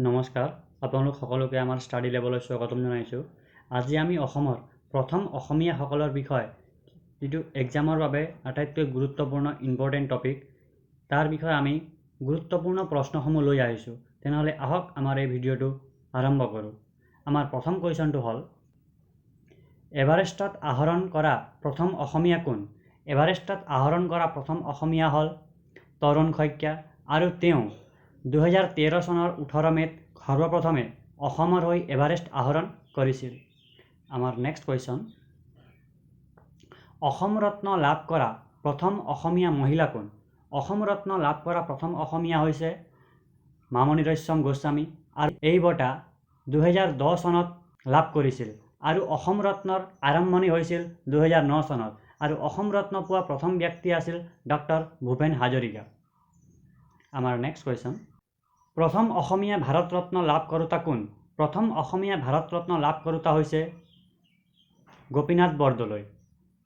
নমস্কাৰ আপোনালোক সকলোকে আমাৰ ষ্টাডি লেবলৈ স্বাগতম জনাইছোঁ। আজি আমি অসমৰ প্ৰথম অসমীয়াসকলৰ বিষয়ে যিটো এক্সামৰ বাবে আটাইতকৈ গুৰুত্বপূৰ্ণ ইম্পৰ্টেণ্ট টপিক তাৰ বিষয়ে আমি গুৰুত্বপূৰ্ণ প্ৰশ্নসমূহ লৈ আহিছোঁ। তেনেহ'লে আহক আমাৰ এই ভিডিঅ'টো আৰম্ভ কৰোঁ। আমাৰ প্ৰথম কুৱেশ্যনটো হ'ল এভাৰেষ্টত আহৰণ কৰা প্ৰথম অসমীয়া কোন? এভাৰেষ্টত আহৰণ কৰা প্ৰথম অসমীয়া হ'ল তৰুণ শইকীয়া আৰু তেওঁ। দুহেজাৰ তেৰ চনৰ ওঠৰ মে'ত সৰ্বপ্ৰথমে অসমৰ হৈ এভাৰেষ্ট আহৰণ কৰিছিল। আমাৰ নেক্সট কুৱেশ্যন অসম ৰত্ন লাভ কৰা প্ৰথম অসমীয়া মহিলা কোন? অসম ৰত্ন লাভ কৰা প্ৰথম অসমীয়া হৈছে মামণি ৰয়ছম গোস্বামী আৰু এই বঁটা দুহেজাৰ দহ চনত লাভ কৰিছিল আৰু অসম ৰত্নৰ আৰম্ভণি হৈছিল দুহেজাৰ ন চনত আৰু অসম ৰত্ন পোৱা প্ৰথম ব্যক্তি আছিল ডক্টৰ ভূপেন হাজৰিকা। আমাৰ নেক্সট কুৱেশ্যন প্ৰথম অসমীয়া ভাৰত ৰত্ন লাভ কৰোঁতা কোন? প্ৰথম অসমীয়া ভাৰত ৰত্ন লাভ কৰোঁতা হৈছে গোপীনাথ বৰদলৈ।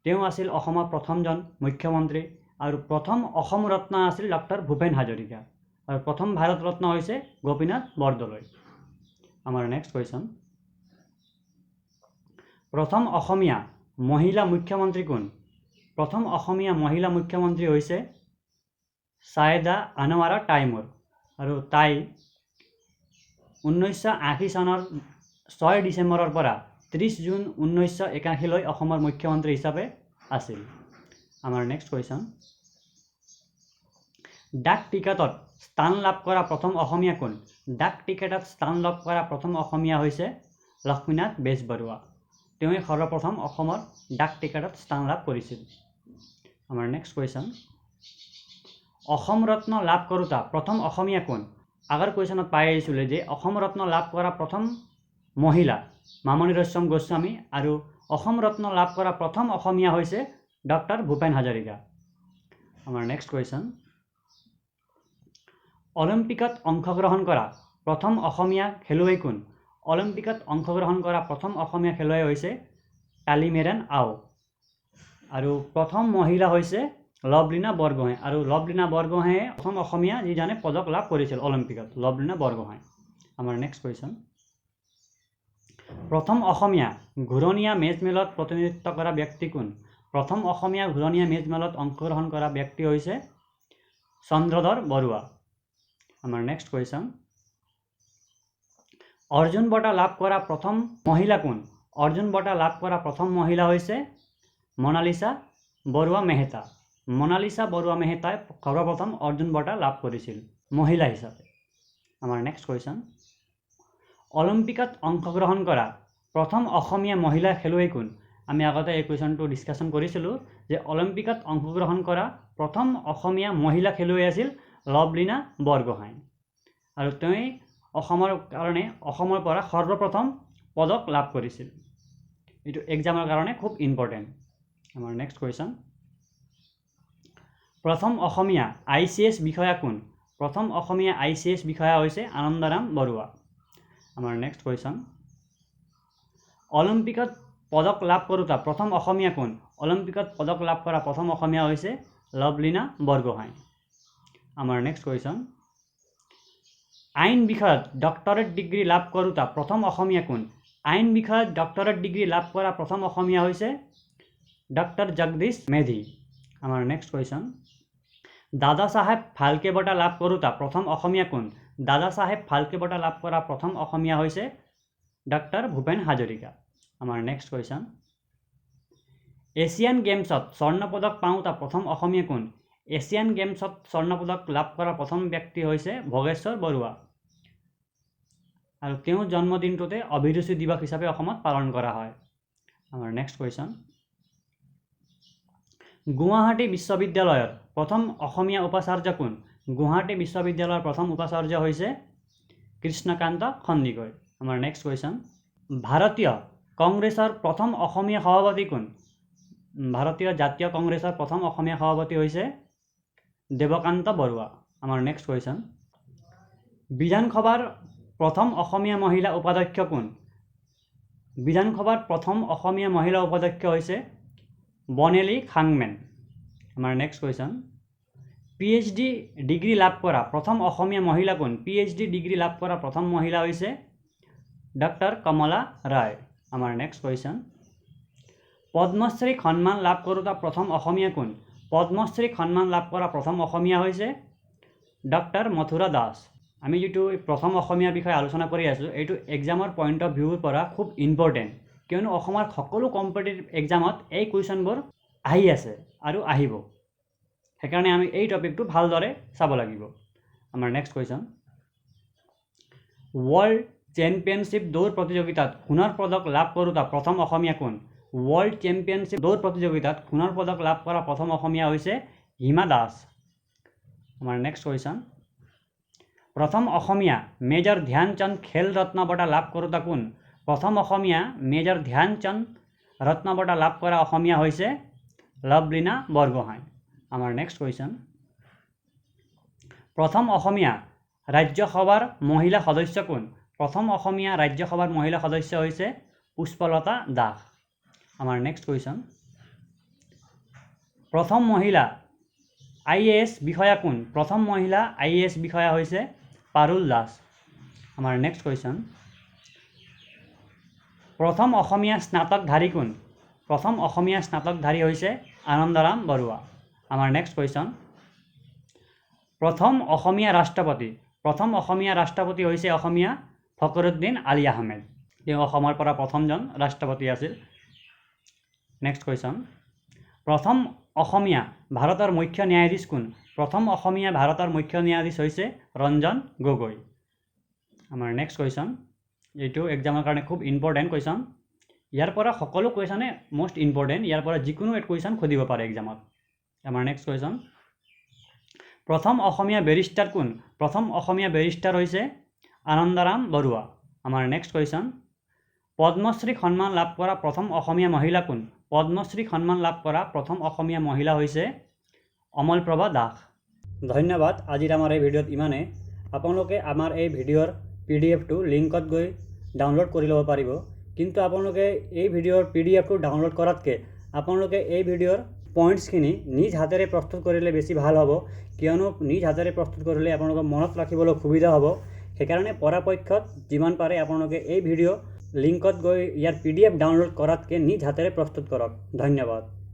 তেওঁ আছিল অসমৰ প্ৰথমজন মুখ্যমন্ত্ৰী আৰু প্ৰথম অসম ৰত্ন আছিল ডক্টৰ ভূপেন হাজৰিকা আৰু প্ৰথম ভাৰত ৰত্ন হৈছে গোপীনাথ বৰদলৈ। আমাৰ নেক্সট কুৱেশ্যন প্ৰথম অসমীয়া মহিলা মুখ্যমন্ত্ৰী কোন? প্ৰথম অসমীয়া মহিলা মুখ্যমন্ত্ৰী হৈছে ছায়েদা আনোৱাৰা টাইমুৰ আৰু তাই ঊনৈছশ আশী চনৰ ছয় ডিচেম্বৰৰ পৰা ত্ৰিছ জুন ঊনৈছশ একাশীলৈ অসমৰ মুখ্যমন্ত্ৰী হিচাপে আছিল। আমাৰ নেক্সট কুৱেশ্যন ডাক টিকটত স্থান লাভ কৰা প্ৰথম অসমীয়া কোন? ডাক টিকটত স্থান লাভ কৰা প্ৰথম অসমীয়া হৈছে লক্ষ্মীনাথ বেজবৰুৱা। তেওঁৱে সৰ্বপ্ৰথম অসমৰ ডাক টিকটত স্থান লাভ কৰিছিল। আমাৰ নেক্সট কুৱেশ্যন অসম ৰত্ন লাভ কৰোঁতা প্ৰথম অসমীয়া কোন? আগৰ কুৱেশ্যনত পাই আহিছিলোঁ যে অসম ৰত্ন লাভ কৰা প্ৰথম মহিলা মামণি ৰয়ছম গোস্বামী আৰু অসম ৰত্ন লাভ কৰা প্ৰথম অসমীয়া হৈছে ডক্টৰ ভূপেন হাজৰিকা। আমাৰ নেক্সট কুৱেশ্যন অলিম্পিকত অংশগ্ৰহণ কৰা প্ৰথম অসমীয়া খেলুৱৈ কোন? অলিম্পিকত অংশগ্ৰহণ কৰা প্ৰথম অসমীয়া খেলুৱৈ হৈছে কালিমেৰেন আও। আৰু প্ৰথম মহিলা হৈছে লভলীনা বৰগোহাঁই। আৰু লভলীনা বৰগোহাঁয়ে প্ৰথম অসমীয়া যিজনে পদক লাভ কৰিছিল অলিম্পিকত। লভলীনা বৰগোহাঁই। আমাৰ নেক্সট কুৱেশ্যন প্ৰথম অসমীয়া ঘূৰণীয়া মেজ মেলত প্ৰতিনিধিত্ব কৰা ব্যক্তি কোন? প্ৰথম অসমীয়া ঘূৰণীয়া মেজ মেলত অংশগ্ৰহণ কৰা ব্যক্তি হৈছে চন্দ্ৰধৰ বৰুৱা। আমাৰ নেক্সট কুৱেশ্যন অৰ্জুন বঁটা লাভ কৰা প্ৰথম মহিলা কোন? অৰ্জুন বঁটা লাভ কৰা প্ৰথম মহিলা হৈছে মনালিছা বৰুৱা মেহতা। মনালিছা বৰুৱা মেহতাই সৰ্বপ্ৰথম অৰ্জুন বঁটা লাভ কৰিছিল মহিলা হিচাপে। আমাৰ নেক্সট কুৱেশ্যন অলিম্পিকত অংশগ্ৰহণ কৰা প্ৰথম অসমীয়া মহিলা খেলুৱৈ কোন? আমি আগতে এই কুৱেশ্যনটো ডিছকাশ্যন কৰিছিলোঁ যে অলিম্পিকত অংশগ্ৰহণ কৰা প্ৰথম অসমীয়া মহিলা খেলুৱৈ আছিল লভলীনা বৰগোহাঁই। আৰু তেওঁৱেই অসমৰ কাৰণে অসমৰ পৰা সৰ্বপ্ৰথম পদক লাভ কৰিছিল। এইটো এক্সামৰ কাৰণে খুব ইম্পৰ্টেণ্ট আমাৰ নেক্সট কুৱেশ্যন প্ৰথম অসমীয়া আই চি এছ বিষয়া কোন? প্ৰথম অসমীয়া আই চি এছ বিষয়া হৈছে আনন্দৰাম বৰুৱা। আমাৰ নেক্সট কুৱেশ্যন অলিম্পিকত পদক লাভ কৰোঁতা প্ৰথম অসমীয়া কোন? অলিম্পিকত পদক লাভ কৰা প্ৰথম অসমীয়া হৈছে লভলীনা বৰগোহাঁই। আমাৰ নেক্সট কুৱেশ্যন আইন বিষয়ত ডক্টৰেট ডিগ্ৰী লাভ কৰোঁতা প্ৰথম অসমীয়া কোন? আইন বিষয়ত ডক্টৰেট ডিগ্ৰী লাভ কৰা প্ৰথম অসমীয়া হৈছে ডক্টৰ জগদীশ মেধি। আমাৰ নেক্সট কুৱেশ্যন দাদা চাহেব ফাল্কে বঁটা লাভ কৰোঁতা প্ৰথম অসমীয়া কোন? দাদা চাহেব ফাল্কে বঁটা লাভ কৰা প্ৰথম অসমীয়া হৈছে ডক্টৰ ভূপেন হাজৰিকা। আমাৰ নেক্সট কুৱেশ্যন এছিয়ান গেমছত স্বৰ্ণ পদক পাওঁতা প্ৰথম অসমীয়া কোন? এছিয়ান গেমছত স্বৰ্ণ পদক লাভ কৰা প্ৰথম ব্যক্তি হৈছে ভোগেশ্বৰ বৰুৱা। আৰু তেওঁৰ জন্মদিনটোতে অভিৰুচি দিৱস হিচাপে অসমত পালন কৰা হয়। আমাৰ নেক্সট কুৱেশ্যন গুৱাহাটী বিশ্ববিদ্যালয়ৰ প্ৰথম অসমীয়া উপাচাৰ্য কোন? গুৱাহাটী বিশ্ববিদ্যালয়ৰ প্ৰথম উপাচাৰ্য হৈছে কৃষ্ণকান্ত সন্দিকৈ আমাৰ নেক্সট কুৱেশ্যন ভাৰতীয় কংগ্ৰেছৰ প্ৰথম অসমীয়া সভাপতি কোন? ভাৰতীয় জাতীয় কংগ্ৰেছৰ প্ৰথম অসমীয়া সভাপতি হৈছে দেৱকান্ত বৰুৱা। আমাৰ নেক্সট কুৱেশ্যন বিধানসভাৰ প্ৰথম অসমীয়া মহিলা উপাধ্যক্ষ কোন? বিধানসভাৰ প্ৰথম অসমীয়া মহিলা উপাধ্যক্ষ হৈছে বনেলী খাংমেন। আমাৰ next question P H D degree লাভ কৰা প্ৰথম অসমীয়া মহিলা কোন? পি এইচ ডি ডিগ্ৰী লাভ কৰা প্ৰথম মহিলা হৈছে ডক্টৰ কমলা ৰায়। আমাৰ নেক্সট কুৱেশ্যন পদ্মশ্ৰী সন্মান লাভ কৰোঁতা প্ৰথম অসমীয়া কোন? পদ্মশ্ৰী সন্মান লাভ কৰা প্ৰথম অসমীয়া হৈছে ডক্টৰ মথুৰা দাস। আমি যিটো প্ৰথম অসমীয়াৰ বিষয়ে আলোচনা কৰি আছোঁ এইটো এক্সামৰ পইণ্ট অফ ভিউৰ পৰা খুব ইম্পৰ্টেণ্ট কিয়নো অসমৰ সকলো কম্পিটিটিভ এক্সামত এই কুৱেশ্যনবোৰ আহি আছে আৰু আহিব। সেইকাৰণে আমি এই টপিকটো ভালদৰে চাব লাগিব। আমাৰ নেক্সট কুৱেশ্যন ৱৰ্ল্ড চেম্পিয়নশ্বিপ দৌৰ প্ৰতিযোগিতাত সোণৰ পদক লাভ কৰোঁতা প্ৰথম অসমীয়া কোন? ৱৰ্ল্ড চেম্পিয়নশ্বিপ দৌৰ প্ৰতিযোগিতাত সোণৰ পদক লাভ কৰা প্ৰথম অসমীয়া হৈছে হিমা দাস। আমাৰ নেক্সট কুৱেশ্যন প্ৰথম অসমীয়া মেজৰ ধ্যানচন্দ খেল ৰত্ন বঁটা লাভ কৰোঁতা কোন? প্ৰথম অসমীয়া মেজৰ ধ্যানচন্দ ৰত্ন বঁটা লাভ কৰা অসমীয়া হৈছে লভলীনা বৰগোহাঁই। আমাৰ নেক্সট কুৱেশ্যন প্ৰথম অসমীয়া ৰাজ্যসভাৰ মহিলা সদস্য কোন? প্ৰথম অসমীয়া ৰাজ্যসভাৰ মহিলা সদস্য হৈছে পুষ্পলতা দাস। আমাৰ নেক্সট কুৱেশ্যন প্ৰথম মহিলা আই এ এছ বিষয়া কোন? প্ৰথম মহিলা আই এ এছ বিষয়া হৈছে পাৰুল দাস। আমাৰ নেক্সট কুৱেশ্যন প্ৰথম অসমীয়া স্নাতকধাৰী কোন? প্ৰথম অসমীয়া স্নাতকধাৰী হৈছে আনন্দৰাম বৰুৱা। আমাৰ নেক্সট কুৱেশ্যন প্ৰথম অসমীয়া ৰাষ্ট্ৰপতি। প্ৰথম অসমীয়া ৰাষ্ট্ৰপতি হৈছে অসমীয়া ফখৰুদ্দিন আলি আহমেদ। তেওঁ অসমৰ পৰা প্ৰথমজন ৰাষ্ট্ৰপতি আছিল। নেক্সট কুৱেশ্যন প্ৰথম অসমীয়া ভাৰতৰ মুখ্য ন্যায়াধীশ কোন? প্ৰথম অসমীয়া ভাৰতৰ মুখ্য ন্যায়াধীশ হৈছে ৰঞ্জন গগৈ। আমাৰ নেক্সট কুৱেশ্যন এইটো এক্সামৰ কাৰণে খুব ইম্পৰ্টেণ্ট কুৱেশ্যন ইয়াৰ পৰা সকলো কুৱেশ্যনে মষ্ট ইম্পৰ্টেণ্ট ইয়াৰ পৰা যিকোনো এক কুৱেশ্যন সুধিব পাৰে এক্সামত আমাৰ নেক্সট কুৱেশ্যন প্ৰথম অসমীয়া বেৰিষ্টাৰ কোন? প্ৰথম অসমীয়া বেৰিষ্টাৰ হৈছে আনন্দৰাম বৰুৱা। আমাৰ নেক্সট কুৱেশ্যন পদ্মশ্ৰী সন্মান লাভ কৰা প্ৰথম অসমীয়া মহিলা কোন? পদ্মশ্ৰী সন্মান লাভ কৰা প্ৰথম অসমীয়া মহিলা হৈছে অমলপ্ৰভা দাস। ধন্যবাদ। আজিৰ আমাৰ এই ভিডিঅ'ত ইমানেই। আপোনালোকে আমাৰ এই ভিডিঅ'ৰ পি ডি এফটো লিংকত গৈ ডাউনলোড কৰি ল'ব পাৰিব। কিন্তু আপোনালোকে এই ভিডিঅ'ৰ পি ডি এফটো ডাউনলোড কৰাতকৈ আপোনালোকে এই ভিডিঅ'ৰ পইণ্টছখিনি নিজ হাতেৰে প্ৰস্তুত কৰিলে বেছি ভালো হ'ব। কিয়নো নিজ হাতেৰে প্ৰস্তুত কৰিলে আপোনালোকৰ মনত ৰাখিবলৈ সুবিধা হ'ব। সেইকাৰণে পৰাপক্ষত যিমান পাৰে আপোনালোকে এই ভিডিঅ' লিংকত গৈ ইয়াৰ পি ডি এফ ডাউনলোড কৰাতকৈ নিজ হাতেৰে প্ৰস্তুত কৰক। ধন্যবাদ।